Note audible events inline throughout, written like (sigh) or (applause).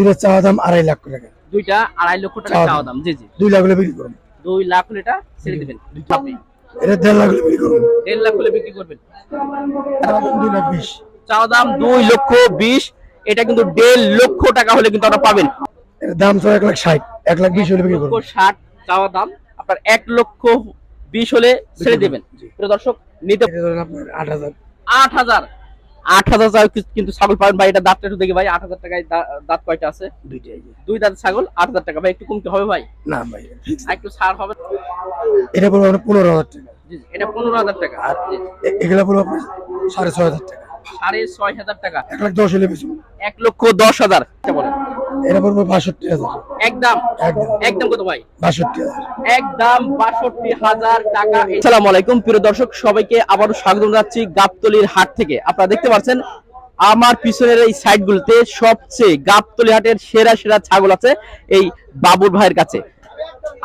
এটা চাওয়া দাম আড়াই লাখ টাকা। দুইটা আড়াই লক্ষ টাকা চাওয়া দাম। জি জি। দুই লাখ হলে বিক্রি করুন। দুই লাখ হলে এটা ছেড়ে দিবেন। এটা দেড় লাখ হলে বিক্রি করুন। দেড় লাখ হলে বিক্রি করবেন। দুই লাখ বিশ। চাওয়া দাম দুই লক্ষ বিশ। এটা কিন্তু দেড় লক্ষ টাকা হলে কিন্তু আপনারা পাবেন। দাম তো এক লাখ ষাট। এক লাখ বিশ হলে বিক্রি করুন। ষাট চাওয়া দাম। আপনার এক লক্ষ বিশ হলে ছেড়ে দেবেন। প্রিয় দর্শক নিতে আট হাজার। আট হাজার। আট হাজার কিন্তু ছাগল পাবেন ভাই এটা দাঁতটা একটু দেখি ভাই আট হাজার টাকায় দাঁত কয়টা আছে? দুইটাই দুই দাঁত ছাগল আট হাজার টাকা। ভাই একটু কমতে হবে ভাই? না ভাই একটু ছাড় হবে? এটা আপনার পনেরো হাজার টাকা। এটা পনেরো হাজার টাকা। এগুলো এগুলা সাড়ে ছয় হাজার টাকা। সাড়ে ছয় হাজার টাকা। এক লাখ দশ হলে এক লক্ষ দশ হাজার। বলেন। এটা পড়বে বাষট্টি হাজার। একদম একদম। কত ভাই? বাষট্টি একদম বাষট্টি হাজার টাকা। আসসালামু আলাইকুম প্রিয় দর্শক সবাইকে আবারও স্বাগত জানাচ্ছি গাবতলির হাট থেকে। আপনারা দেখতে পাচ্ছেন আমার পিছনের এই সাইডগুলোতে সবচেয়ে গাবতলি হাটের সেরা সেরা ছাগল আছে এই বাবুর ভাইয়ের কাছে।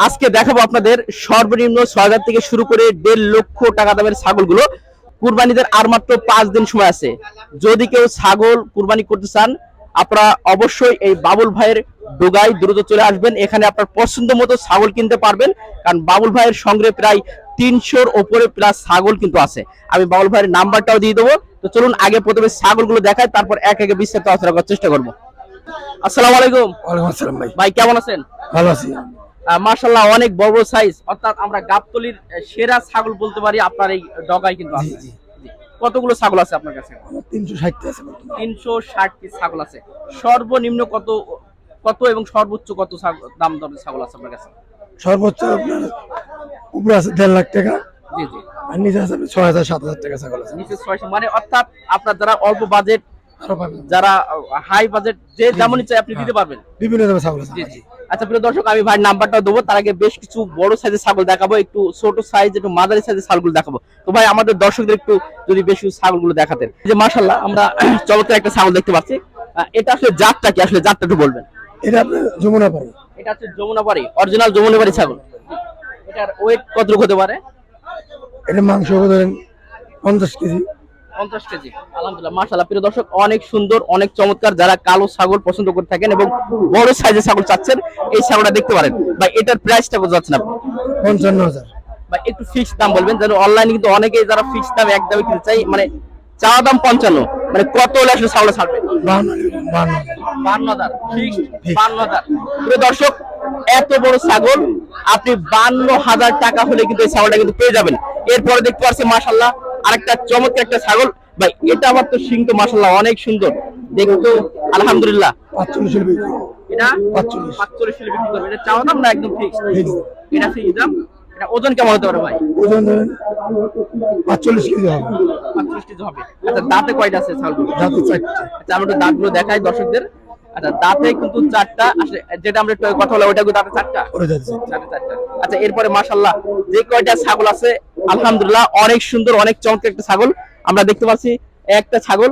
আজকে দেখাবো আপনাদের সর্বনিম্ন ছয় হাজার থেকে শুরু করে দেড় লক্ষ টাকা দামের ছাগলগুলো। কুরবানিদের আর মাত্র পাঁচ দিন সময় আছে। যদি কেউ ছাগল কুরবানি করতে চান আপনারা অবশ্যই এই বাবুল ভাইয়ের ডোগায় দ্রুত চলে আসবেন। এখানে আপনার পছন্দ মতো ছাগল কিনতে পারবেন কারণ বাবুল ভাইয়ের সঙ্গে প্রায় তিনশোর ওপরে প্লাস ছাগল কিন্তু আছে। আমি বাবুল ভাইয়ের নাম্বারটাও দিয়ে দেবো। তো চলুন আগে প্রথমে ছাগলগুলো দেখায় তারপর এক একে বিস্তারিত আলোচনা করার চেষ্টা করব। আসসালামু আলাইকুম। আসসালাম ভাই। ভাই কেমন আছেন? ভালো আছি মার্শাল্লাহ অনেক বড় সাইজ অর্থাৎ আমরা গাবতলির সেরা ছাগল বলতে পারি আপনার এই ডগায় কিন্তু আছে। কতগুলো ছাগল আছে আপনার কাছে? তিনশো ষাটটা আছে তিনশো ষাট পিস ছাগল আছে। সর্বনিম্ন কত কত এবং সর্বোচ্চ কত দাম দরের ছাগল আছে আপনার কাছে? সর্বোচ্চ আপনার উপরে আছে দেড় লাখ টাকা জি জি। আর নিচে আছে ছয় হাজার সাত হাজার টাকা ছাগল আছে। নিচে ছয়শো মানে অর্থাৎ আপনার যারা অল্প বাজেট যারা হাই বাজেট যে যেমনই চাই আপনি দিতে পারবেন। বিভিন্ন দামে ছাগল আছে জি জি। আচ্ছা প্রিয় দর্শক আমি ভাই নাম্বারটা দেবো। তার আগে বেশ কিছু বড় সাইজের ছাগল দেখাবো একটু ছোট সাইজ একটু মাদারি সাইজের ছাগলগুলো দেখাবো। তো ভাই আমাদের দর্শকদের একটু যদি বেশি ছাগলগুলো দেখাতেন। এই যে মাশাল্লাহ আমরা (clears throat) চমৎকার একটা ছাগল দেখতে পাচ্ছি। এটা আসলে জাতটা কি? আসলে জাতটা একটু বলবেন। এটা আপনার যমুনা পাড়ি। এটা হচ্ছে যমুনাবাড়ি অরিজিনাল যমুনাবাড়ি ছাগল। এটার ওয়েট কতটুকু হতে পারে? এটা মাংস ধরেন পঞ্চাশ কেজি। পঞ্চাশ কেজি। আলহামদুলিল্লাহ মাশাল্লাহ প্রিয় দর্শক অনেক সুন্দর অনেক চমৎকার যারা কালো ছাগল পছন্দ করে থাকেন এবং বড় সাইজের ছাগল চাচ্ছেন এই ছাগলটা দেখতে পারেন। বা এটার প্রাইসটা কত যাচ্ছে না? পঞ্চান্ন হাজার। বা একটু ফিক্স দাম বলবেন যেন অনলাইনে কিন্তু অনেকেই যারা ফিক্স দাম একদমই কিনতে চাই মানে চাওয়া দাম পঞ্চান্ন মানে কত হলে আসলে ছাড়বে? বাহান্ন বাহান্ন হাজার। বান্ন হাজার বান্ন হাজার। প্রিয় দর্শক এত বড় ছাগল আপনি বান্ন হাজার টাকা হলে কিন্তু এই ছাগলটা কিন্তু পেয়ে যাবেন। এরপরে দেখতে পাচ্ছি মাসাল্লাহ আরেকটা চমৎকার একটা ছাগল। ভাই এটা আমার তো সিং তো মাসাল্লাহ অনেক সুন্দর। দেখতেও আলহামদুলিল্লাহ। পাঁচচল্লিশ হলে বিক্রি করব। এটা? পাঁচচল্লিশ। পাঁচচল্লিশ বিক্রি করবে। এটা চাওয়া দাম না একদম ফিক্স এটা ফিক্স দাম? এটা ওজন কেমন হতে পারে ভাই? ওজন পাঁচচল্লিশ কেজি হবে। পাঁচত্রিশ কেজি হবে। আচ্ছা দাঁতে কয়টা আছে ছাগলগুলো যাতে চারটে। আচ্ছা আমরা একটু দাঁতগুলো দেখাই দর্শকদের। আচ্ছা দাঁতে কিন্তু চারটা আসলে যেটা আমরা একটু কথা বলা ওটা দাঁতে চারটা। আচ্ছা এরপরে মাশাল্লাহ যে কয়টা ছাগল আছে আলহামদুলিল্লাহ অনেক সুন্দর অনেক চমৎকার একটা ছাগল। আমরা দেখতে পাচ্ছি একটা ছাগল।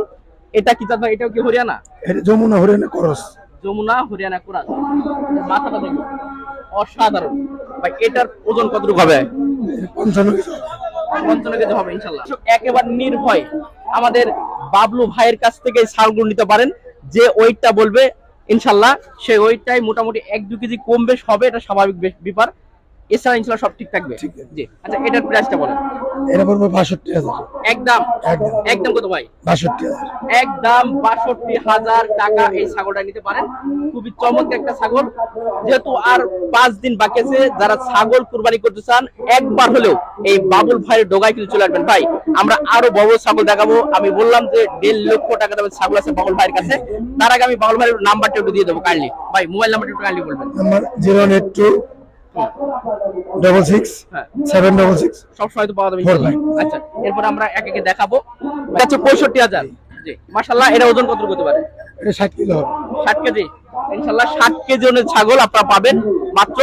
এটা কি জাত এটাও কি হরিয়ানা? যমুনা হরিয়ানা করস। যমুনা হরিয়ানা কোরআন মাথাটা দেখো। অসাধারণ। ভাই এটার ওজন কতটুকু হবে? পঞ্চান্ন কেজি। হবে পঞ্চান্ন কেজি হবে ইনশাল্লাহ একেবারে নির্ভয়। আমাদের বাবলু ভাইয়ের কাছ থেকে ছাগলগুলো নিতে পারেন। যে ওয়েটটা বলবে ইনশাল্লাহ সেই ওয়েটটাই মোটামুটি এক দু কেজি কম বেশ হবে এটা স্বাভাবিক ব্যাপার। এছাড়া ইনশাল্লাহ সব ঠিক থাকবে। জি। আচ্ছা এটার প্রাইসটা বলেন। এটা পড়বে বাষট্টি হাজার। একদম। একদম। একদম কত ভাই? বাষট্টি হাজার। একদম বাষট্টি হাজার টাকা এই ছাগলটা নিতে পারেন। খুবই চমৎকার একটা ছাগল। যেহেতু আর পাঁচ দিন বাকি আছে যারা ছাগল কুরবানি করতে চান একবার হলেও এই বাবুল ভাইয়ের ডোগায় কিন্তু চলে আসবেন। ভাই আমরা আরও বড় বড় ছাগল দেখাবো। আমি বললাম যে দেড় লক্ষ টাকা দামের ছাগল আছে বাবুল ভাইয়ের কাছে। তার আগে আমি বাবুল ভাইয়ের নাম্বারটা একটু দিয়ে দেবো কাইন্ডলি। ভাই মোবাইল নাম্বারটা একটু কাইন্ডলি বলবেন। Number zero eight two double six হ্যাঁ সেভেন ডবল সিক্স সবসময় তো পাওয়া যাবে Four ইনশাল্লাহ। line. আচ্ছা এরপর আমরা এক একে দেখাবো। এটা হচ্ছে পঁয়ষট্টি হাজার। জি মাসাল্লাহ এটা ওজন কত করতে পারে? এটা ষাট কিলো হবে। ষাট কেজি। ইনশাল্লাহ ষাট কেজি ওজনের ছাগল আপনারা পাবেন। মাত্র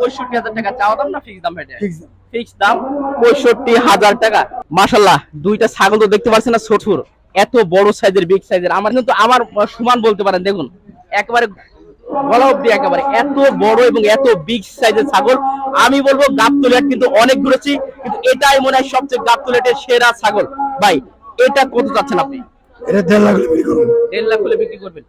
পঁয়ষট্টি হাজার। টাকা। চাওয়া দাম না ফিক্স দাম ফিক্স ফিক্স দাম। পঁয়ষট্টি হাজার টাকা। মাসাল্লাহ দুইটা ছাগল তো দেখতে পাচ্ছেন না ছোটুর এত বড় সাইজের বিগ সাইজের আমার কিন্তু আমার সমান বলতে পারেন দেখুন। একেবারে গলা অব্দি একেবারে। এত বড় এবং এত বিগ সাইজের ছাগল। আমি বলব গাবতলেট কিন্তু অনেক ঘুরেছি কিন্তু এটাই মনে হয় সবচেয়ে গাবতলেটের সেরা ছাগল। ভাই এটা কত চাচ্ছেন আপনি? এটা দেড় লাখ বিক্রি করুন দেড় লাখ হলে বিক্রি করবেন?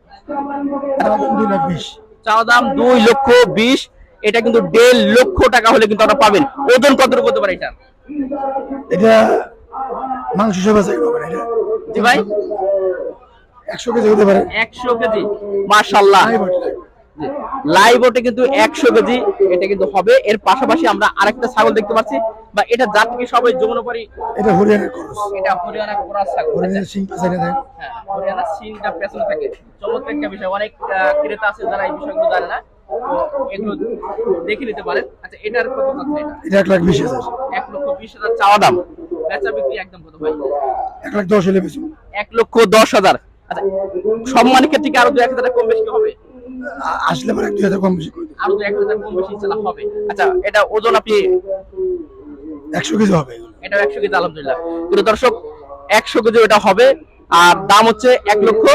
দুই লাখ বিশ। চাওয়া দাম দুই লক্ষ বিশ। এটা কিন্তু দেড় লক্ষ টাকা হলে কিন্তু আপনারা পাবেন। ওজন কতটুকু হতে পারে এটা? এটা মাংস সেবা চাই এটা জি ভাই। একশো কেজি হতে পারে। একশো কেজি। লাইভ ওটে কিন্তু একশো কেজি এটা কিন্তু হবে। এর পাশাপাশি আমরা আরেকটা ছাগল দেখতে পাচ্ছি বা এটা জাত কি সবাই যমুনাপারি এটা হরিয়ানার খরচ এটা হরিয়ানা ক্রস ছাগল। হরিয়ানার সিং হ্যাঁ হরিয়ানা সিনটা পেছনে থাকে। চমৎকার একটা বিষয়। অনেক ক্রেতা আছে যারা এই বিষয়গুলো জানে না। এগুলো দেখে নিতে পারেন। আচ্ছা এটার কত যাচ্ছে এটা? এক লাখ বিশ হাজার। এক লক্ষ বিশ হাজার চাওয়া দাম। বেচা বিক্রি একদম কত ভাই? এক লাখ দশ হলে বেশি এক লক্ষ দশ হাজার। আচ্ছা সম্মানের ক্ষেত্রে আরও দু এক হাজার টাকা কম বেশি হবে? আসলে আমার এক দুই হাজার কম বেশি করে আরও এক হাজার কম বেশি ইনশাল্লাহ হবে। আচ্ছা এটা ওজন আপনি একশো কেজি হবে। এটা একশো কেজি আলহামদুলিল্লাহ। কিন্তু দর্শক একশো কেজি এটা হবে আর দাম হচ্ছে এক লক্ষ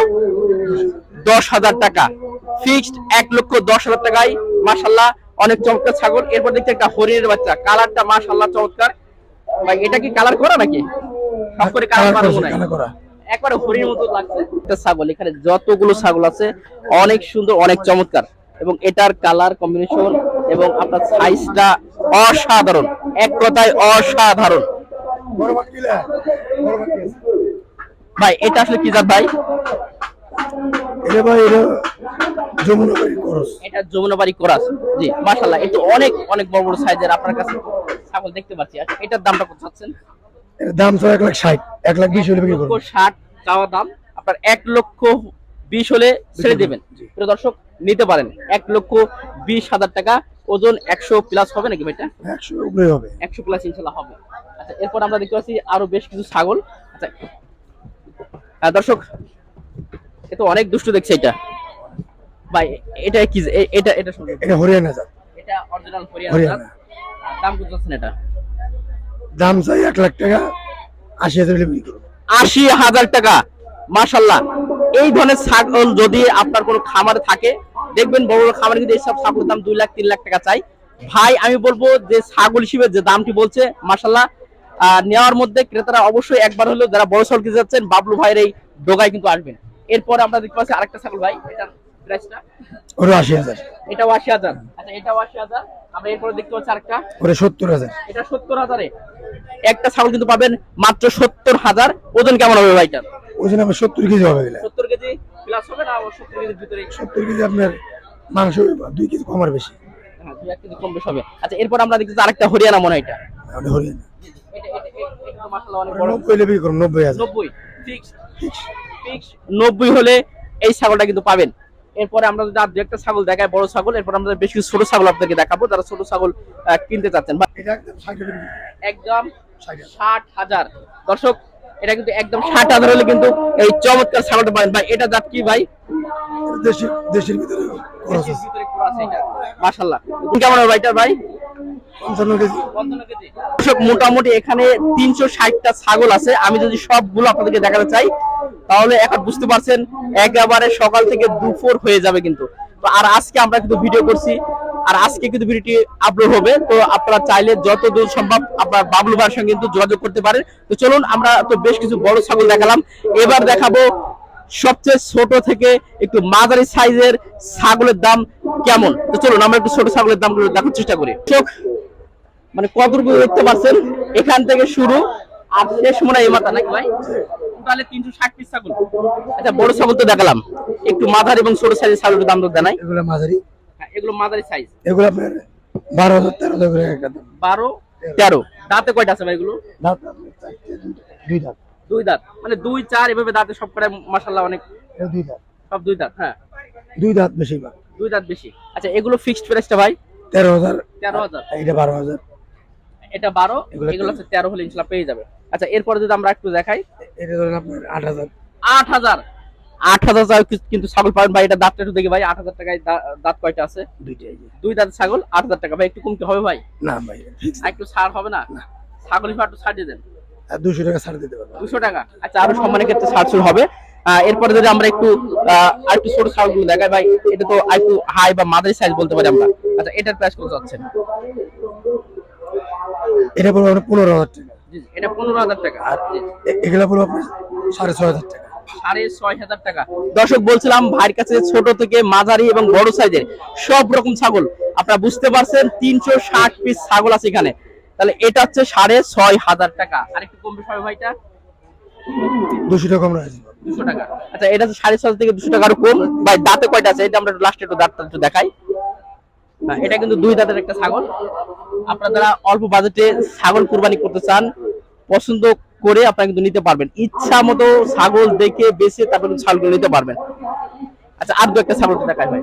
দশ হাজার টাকা। ফিক্সড এক লক্ষ দশ হাজার টাকায় মাসাল্লাহ অনেক চমৎকার ছাগল। এরপর দেখতে একটা হরিণের বাচ্চা। কালারটা মাসাল্লাহ চমৎকার। ভাই এটা কি কালার করা নাকি? সব করে মনে হয়। কালার করা। একবারে হরিণের মতো লাগছে। একটা ছাগল এখানে যতগুলো ছাগল আছে অনেক সুন্দর অনেক চমৎকার। এবং এটার কালার কম্বিনেশন এবং আপনার সাইজটা অসাধারণ। এক কথায় অসাধারণ। ভাই এটা আসলে কি জাত ভাই? এটা ভাই এটা যমুনা বাড়ির খরচ এটা যমুনাবাড়ি কোরাস জি। মাশাআল্লাহ এটা অনেক অনেক বড় বড় সাইজের আপনার কাছে ছাগল দেখতে পাচ্ছি। আচ্ছা এটার দামটা কত চাচ্ছেন? দাম তো এক লাখ ষাট এক লাখ বিশ হলে বিক্রি লক্ষ করব ষাট চাওয়া দাম আপনার এক লক্ষ বিশ হলে ছেড়ে দেবেন। প্রিয় দর্শক নিতে পারেন। এক লক্ষ বিশ হাজার টাকা ওজন একশো প্লাস হবে নাকি ভাইটা? একশো উপরে হবে। একশো প্লাস ইনশাল্লাহ হবে। আচ্ছা এরপর আমরা দেখতে পাচ্ছি আরও বেশ কিছু ছাগল। আচ্ছা আহ, দর্শক এ তো অনেক দুষ্টু দেখছে এটা। ভাই এটা কি এটা এটা এটা হরিয়ানা জাত। এটা অরিজিনাল হরিয়ানা হরিয়ানা। দাম কত যাচ্ছেন এটা? দাম চাই এক লাখ টাকা আশি হাজার বিক্রি করব। আশি হাজার টাকা মাশাল্লাহ এই ধরনের ছাগল যদি আপনার কোনো খামারে থাকে দেখবেন বড় বড় খামারে কিন্তু এইসব ছাগলের দাম দুই লাখ তিন লাখ টাকা চাই। ভাই আমি বলব যে ছাগল হিসেবে যে দামটি বলছে মাশাল্লাহ আহ, নেওয়ার মধ্যে ক্রেতারা অবশ্যই একবার হলেও যারা বড় ছাগল কিনতে যাচ্ছেন বাবলু ভাইয়ের এই ডোগায় কিন্তু আসবেন। এরপর আমরা দেখতে পাচ্ছি আরেকটা ছাগল ভাই এটার প্রাইসটা? ওটা আশি হাজার। এটাও আশি হাজার। আচ্ছা এটাও আশি হাজার। আমরা এরপরে দেখতে পাচ্ছি আরেকটা। ওটা সত্তর হাজার। এটা সত্তর হাজারে। একটা ছাগল কিন্তু পাবেন মাত্র সত্তর হাজার। ওজন কেমন হবে ভাইটার জন্য আমার সত্তর কেজি হবে সত্তর কেজি প্লাস হবে না সত্তর কেজির ভিতরে সত্তর কেজি আপনার মাংস দুই কেজি কম আর বেশি। হ্যাঁ কম হবে। আচ্ছা এরপর আমরা দেখতেছি আরেকটা হরিয়ানা মনে হয় এটা। হরিয়ানা। নব্বই হলে এই ছাগলটা কিন্তু পাবেন। এরপরে আমরা যদি আর একটা ছাগল দেখাই বড় ছাগল এরপর আমরা বেশ কিছু ছোট ছাগল আপনাদেরকে দেখাবো। যারা ছোট ছাগল কিনতে চাচ্ছেন একদম ষাট হাজার। দর্শক এটা কিন্তু একদম ষাট হাজার হলে কিন্তু এই চমৎকার ছাগলটা পাবেন। ভাই এটা জাত কি ভাই? দেশের দেশের ভিতরে কেমন হবে ভাইটার ভাই? মোটামুটি এখানে তিনশো ষাটটা ছাগল আছে। আমি যদি সবগুলো আপনাদেরকে দেখাতে চাই তাহলে এখন বুঝতে পারছেন একেবারে সকাল থেকে দুপুর হয়ে যাবে কিন্তু। তো আর আজকে আমরা কিন্তু ভিডিও করছি আর আজকে কিন্তু ভিডিওটি আপলোড হবে। তো আপনারা চাইলে যত দূর সম্ভব আপনার বাবলু ভাইয়ের সঙ্গে কিন্তু যোগাযোগ করতে পারেন। তো চলুন আমরা তো বেশ কিছু বড় ছাগল দেখালাম। এবার দেখাবো সবচেয়ে ছোট থেকে একটু মাঝারি সাইজের ছাগলের দাম কেমন? তো চলুন আমরা একটু ছোট ছাগলের দামগুলো দেখার চেষ্টা করি। চোখ মানে কতটুকু দেখতে পাচ্ছেন? এখান থেকে শুরু। আর শেষ মনে হয় এই মাথা নাকি ভাই? তাহলে তিনশো ষাট পিস ছাগল। আচ্ছা বড় ছাগল তো দেখালাম। একটু মাথার এবং ছোট সাইজের ছাগলের দাম তো জানাই। এগুলো মাঝারি। এগুলো মাঝারি সাইজ এগুলো আপনার বারো হাজার তেরো হাজার করে একটা দাম বারো তেরো। দাঁতে কয়টা আছে ভাই এগুলো? দাঁত দুই দাঁত। দুই দাঁত। মানে দুই চার এভাবে দাঁতে সব করে মাসাল্লাহ অনেক দুই দাঁত। সব দুই দাঁত হ্যাঁ। দুই দাঁত বেশিরভাগ দুই দাঁত বেশি। আচ্ছা এগুলো ফিক্সড প্রাইসটা ভাই? তেরো হাজার। তেরো হাজার। এটা বারো হাজার। এটা বারো এগুলো এগুলো হচ্ছে তেরো হলে ইনশাল্লাহ পেয়ে যাবে। আচ্ছা এরপরে যদি আমরা একটু দেখাই। এটা ধরেন আপনার আট হাজার। আট হাজার। আট হাজার কিন্তু ছাগল পাবেন ভাই এটা দাঁতটা একটু দেখি ভাই আট হাজার টাকায় দাঁত কয়টা আছে? দুই দাঁত ছাগল আট হাজার টাকা। ভাই একটু কমতে হবে ভাই? না ভাই একটু ছাড় হবে না? ছাগল হিসেবে একটু ছাড় দিয়ে দেন। দুশো টাকা ছাড় দিতে পারব। দুশো টাকা? আচ্ছা আরও সম্মানের ক্ষেত্রে ছাড় শুরু হবে। আহ, এরপরে যদি আমরা একটু আহ, আর একটু ছোট ছাগলগুলো দেখাই ভাই এটা তো একটু হাই বা মাদারি সাইজ বলতে পারি আমরা। আচ্ছা এটার প্রাইস কত এটা পড়ব পনেরো হাজার টাকা। এটা পনেরো হাজার টাকা। আর জি। পড়ব আপনার সাড়ে ছয় হাজার টাকা। সাড়ে ছয় হাজার টাকা। দর্শক বলছিলাম ভাইয়ের কাছে ছোট থেকে মাঝারি এবং বড় সাইজের সব রকম ছাগল। আপনারা বুঝতে পারছেন তিনশো ষাট পিস ছাগল আছে এখানে। তাহলে এটা হচ্ছে সাড়ে ছয় হাজার টাকা। আর একটু কমবে সবাই ভাইটা? দুশো টাকা দুশো টাকা। আচ্ছা এটা হচ্ছে সাড়ে ছয় থেকে দুশো টাকার কম। ভাই দাঁতে কয়টা আছে? এটা আমরা লাস্টে একটু দাঁতটা একটু দেখাই। হ্যাঁ, এটা কিন্তু দুই দাঁতের একটা ছাগল। আপনারা যারা অল্প বাজেটে ছাগল কুরবানি করতে চান পছন্দ করে আপনারা কিন্তু নিতে পারবেন। ইচ্ছা মতো ছাগল দেখে বেছে তারপর ছাগলগুলো নিতে পারবেন। আচ্ছা আর দু একটা ছাগল ভাই।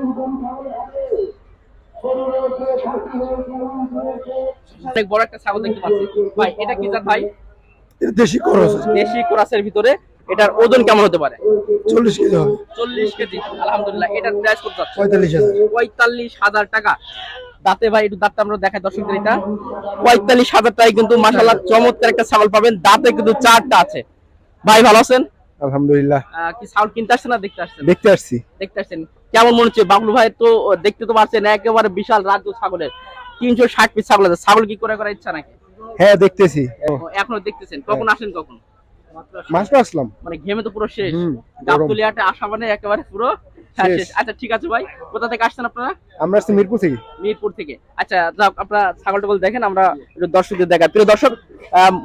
অনেক বড় একটা ছাগল দেখতে পাচ্ছি। ভাই এটা কি জাত ভাই? দেশি আছে দেশি কোরাসের ভিতরে। এটার ওজন কেমন হতে পারে? চল্লিশ কেজি হবে। চল্লিশ কেজি। আলহামদুলিল্লাহ এটার প্রাইস কত যাচ্ছে? পঁয়তাল্লিশ হাজার। পঁয়তাল্লিশ হাজার টাকা। দাঁতে ভাই একটু দাঁতটা আমরা দেখাই দর্শকদের এটা। পঁয়তাল্লিশ হাজার টাকায় কিন্তু মাসাল্লাহ চমৎকার একটা ছাগল পাবেন। দাঁতে কিন্তু চারটা আছে। ভাই ভালো আছেন? আলহামদুলিল্লাহ। কি ছাগল কিনতে আসছেন না দেখতে আসছেন? দেখতে আসছি। দেখতে আসছেন। কেমন মনে হচ্ছে? বাবলু ভাই তো দেখতে তো পারছেন একেবারে বিশাল রাজ্য ছাগলের। তিনশো ষাট পিস ছাগল আছে। ছাগল কি করে করার ইচ্ছা নাকি? হ্যাঁ দেখতেছি। এখনও দেখতেছেন? কখন আসেন কখন? আসলাম। মানে ঘেমে তো পুরো শেষ। গাবতলিয়াটা আসা মানে একেবারে পুরো হ্যাঁ, শেষ। আচ্ছা ঠিক আছে ভাই। কোথা থেকে আসছেন আপনারা? আমরা আসছি মিরপুর থেকে। মিরপুর থেকে। আচ্ছা আপনারা ছাগল টাগল দেখেন আমরা দর্শকদের দেখাই। প্রিয় দর্শক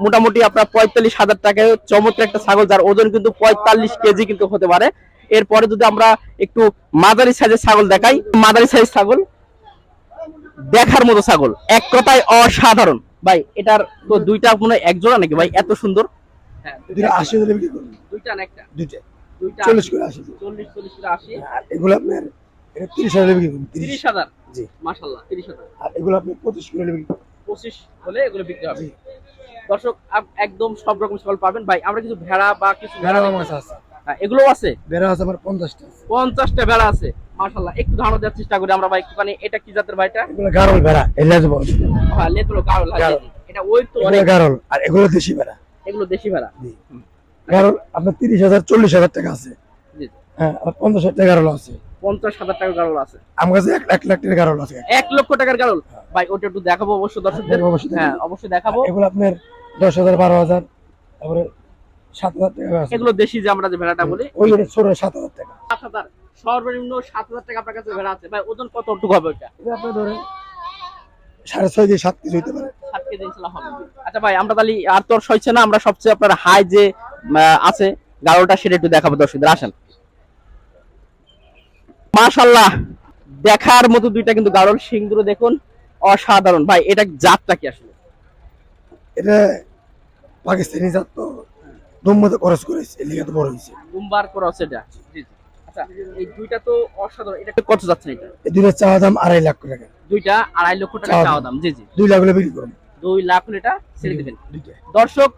মোটামুটি আপনার পঁয়তাল্লিশ হাজার টাকায় চমৎকার একটা ছাগল যার ওজন কিন্তু পঁয়তাল্লিশ কেজি কিন্তু হতে পারে। এরপরে যদি আমরা একটু মাঝারি সাইজের ছাগল দেখাই মাঝারি সাইজ ছাগল দেখার মতো ছাগল এক কথায় অসাধারণ। ভাই এটার তো দুইটা মনে হয় এক জোড়া নাকি? ভাই এত সুন্দর। হ্যাঁ দুইটা আশি হাজার বিক্রি করুন। দুইটা না একটা? দুইটা দুইটা। চল্লিশ করে আশি। চল্লিশ চল্লিশ করে আশি। আর এগুলো আপনার এটা তিরিশ হাজার বিক্রি করুন তিরিশ। হাজার? জি। মাসাল্লাহ তিরিশ হাজার। আর এগুলো আপনি পঁচিশ করে বিক্রি পঁচিশ হলে এগুলো বিক্রি হবে। দর্শক একদম সব রকম ছাগল পাবেন। ভাই আমরা কিছু ভেড়া বা কিছু ভেড়া মাছ আছে। হ্যাঁ, এগুলো আছে? ভেড়া আছে আমার পঞ্চাশটা পঞ্চাশটা ভেড়া আছে। মার্শাল্লাহ একটু ধারণা দেওয়ার চেষ্টা করি আমরা ভাই একটুখানি। এটা কি জাতের ভাইটা এগুলো গারল ভেড়া এলাজ বল হ্যাঁ লেতুলো গাড়ল গাড়ল। এটা ওই তো অনেক গারল আর এগুলো দেশি ভেড়া। এগুলো দেশি ভেড়া। জি। গারল আপনার তিরিশ হাজার চল্লিশ হাজার টাকা আছে। হ্যাঁ পঞ্চাশ হাজার টাকা গারল আছে। পঞ্চাশ হাজার টাকার গাড়ল আছে। আমার কাছে এক লাখ টাকা গারল আছে। এক লক্ষ টাকার গাড়ল ভাই ওটা একটু দেখাবো অবশ্যই দর্শকদের। হ্যাঁ, অবশ্যই হ্যাঁ অবশ্যই দেখাবো। এগুলো আপনার দশ হাজার বারো হাজার তারপরে সাত হাজার টাকা আছে। এগুলো দেশি যে আমরা যে ভেড়াটা বলি ওই ছোট সাত হাজার টাকা। সাত হাজার সর্বনিম্ন সাত হাজার টাকা আপনার কাছে ভেড়া আছে। ভাই ওজন কতটুকু হবে ওটা এটা আপনি ধরেন সাড়ে ছয় দিয়ে সাত কেজি হইতে পারে। সাত কেজি হবে। আচ্ছা ভাই আমরা তাহলে আর তোর সইছে না আমরা সবচেয়ে আপনার হাই যে আছে। গাড়োটা সেটা একটু দেখাবো দর্শকদের আসেন। মাশাল্লাহ দেখার মতো দুইটা কিন্তু গাড়ল সিংদুরো দেখুন অসাধারণ। ভাই এটা জাতটা কি আসলে? এটা পাকিস্তানি জাত তো খরচ করেছে এলিগা তো বড় হয়েছে। দুমবার এটা? জি জি। আচ্ছা এই দুইটা তো অসাধারণ এটা কত যাচ্ছে এটা? এই দুইটা চাওয়া দাম আড়াই লাখ টাকা। দুইটা আড়াই লক্ষ টাকা চাওয়া দাম। দাম জি জি। দুই লাখ হলে বিক্রি করুন। দুই লাখ হলে এটা ছেড়ে দেবেন। দর্শক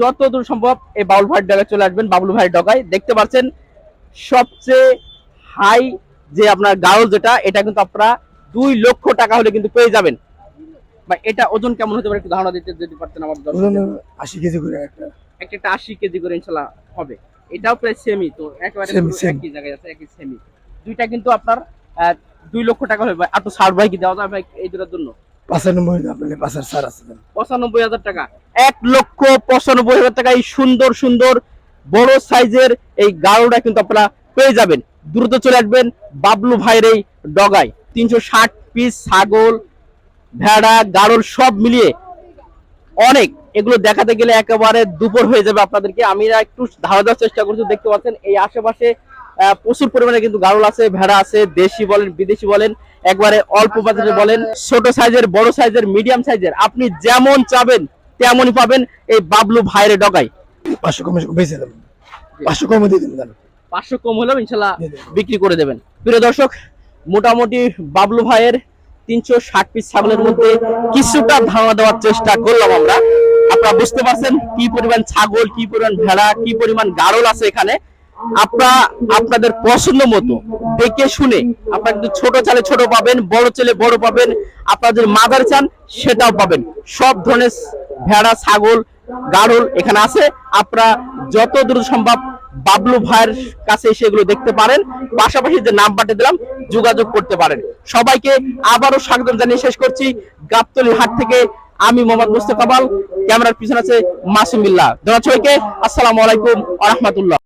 যত দূর সম্ভব এই বাবুল ভাইয়ের ডগায় চলে আসবেন বাবুল ভাইয়ের ডগায়। দেখতে পাচ্ছেন সবচেয়ে হাই যে আপনার গাউল যেটা এটা কিন্তু আপনারা দুই লক্ষ টাকা হলে কিন্তু পেয়ে যাবেন। বা এটা ওজন কেমন হতে পারে একটু ধারণা দিতে যদি পারতেন আমার আশি কেজি করে একটা। একটা আশি কেজি করে ইনশাল্লাহ হবে। এটাও প্রায় সেমি তো একেবারে. একই জায়গায় আছে একই সেমি দুইটা কিন্তু আপনার দুই লক্ষ টাকা হবে আর তো ষাট ভাই কি দেওয়া যাবে এই দুটার জন্য? বাবলু ভাইয়ের এই ডগায়। তিনশো ষাট পিস ছাগল, ভেড়া গাড়ল সব মিলিয়ে অনেক। এগুলো দেখাতে গেলে একেবারে দুপুর হয়ে যাবে আপনাদেরকে। আমি একটু ধারা চেষ্টা করছি, দেখতে পাচ্ছেন এই আশেপাশে প্রচুর পরিমাণে কিন্তু গাড়ল আছে ভেড়া আছে দেশি বলেন বিদেশি বলেন একবারে অল্প বাজারে বলেন ছোট সাইজের বড় সাইজের মিডিয়াম সাইজের আপনি যেমন চাবেন তেমনই পাবেন এই বাবলু ভাইয়ের ডগায়। পাঁচশো কমে বেঁচে দেবেন পাঁচশো কমে দিয়ে দেবেন পাঁচশো কম হলেও ইনশাল্লাহ বিক্রি করে দেবেন। প্রিয় দর্শক মোটামুটি বাবলু ভাইয়ের তিনশো ষাট পিস ছাগলের মধ্যে কিছুটা ধারণা দেওয়ার চেষ্টা করলাম আমরা। আপনারা বুঝতে পারছেন কি পরিমাণ ছাগল কি পরিমাণ ভেড়া কি পরিমাণ গাড়ল আছে এখানে। আপনারা আপনাদের পছন্দ মতো দেখে শুনে আপনারা কিন্তু ছোট চালে ছোট পাবেন, বড় চালে বড় পাবেন, আপনারা যদি মাদার চান সেটাও পাবেন। সব ধরনের ভেড়া, ছাগল, গাড়ল এখানে আছে। আপনারা যত দ্রুত সম্ভব বাবলু ভাইয়ের কাছে এসে এগুলো দেখতে পারেন। পাশাপাশি যে নাম্বারটা দিলাম, যোগাযোগ করতে পারেন। সবাইকে আবারও স্বাগত জানিয়ে শেষ করছি গাবতলি হাট থেকে আমি মোহাম্মদ মুস্তফা কামাল ক্যামেরার পিছনে আছে মাসুমিল্লাহ ধন্যবাদ সবাইকে। আসসালামু আলাইকুম আ রহমতুল্লাহ।